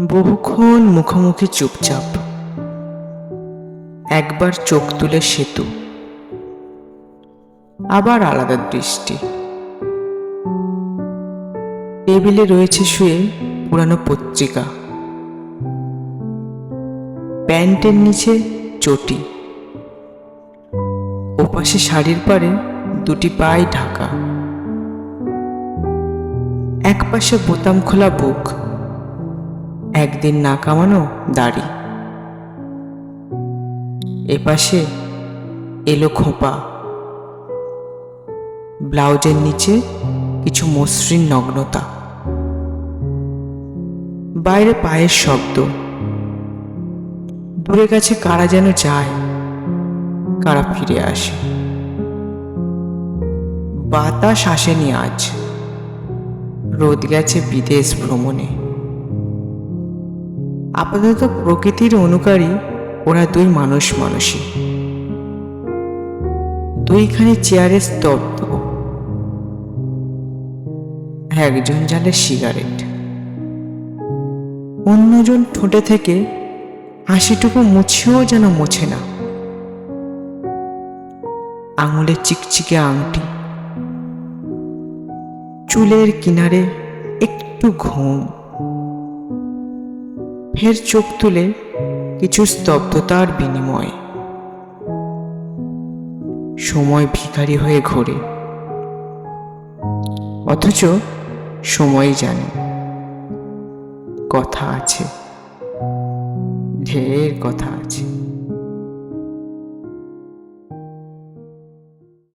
বহুক্ষণ মুখোমুখি চুপচাপ। একবার চোখ তুলে সেতু। আবার আলাদা দৃষ্টি। টেবিলে রয়েছে শুয়ে পুরানো পত্রিকা। প্যান্টের নিচে চটি। ওপাশে শাড়ির পারে দুটি পায়ে ঢাকা। এক পাশে বোতাম খোলা বুক। একদিন না কামানো দাড়ি। এপাশে এলো খোপা। ব্লাউজের নিচে কিছু মসৃণ নগ্নতা। বাইরে পায়ের শব্দ। দূরে কাছে কারা যেন যায়, কারা ফিরে আসে। বাতাস আসেনি আজ। রোদ গেছে বিদেশ ভ্রমণে। আপাতত প্রকৃতির অনুকারী, ওরা দুই মানুষ মানুষই। দুইখানি চেয়ারে স্তব্ধ। একজন জানে সিগারেট। অন্যজন ঠোঁটে থেকে হাসিটুকু মুছেও যেন মোছে না। আঙুলে চিকচিকে আংটি। চুলের কিনারে একটু ঘুম। ফের চোখ তুলে কিছু স্তব্ধতার বিনিময়। সময় ভিখারি হয়ে ঘোরে। অথচ সময় জানে, কথা আছে, ঢের কথা আছে।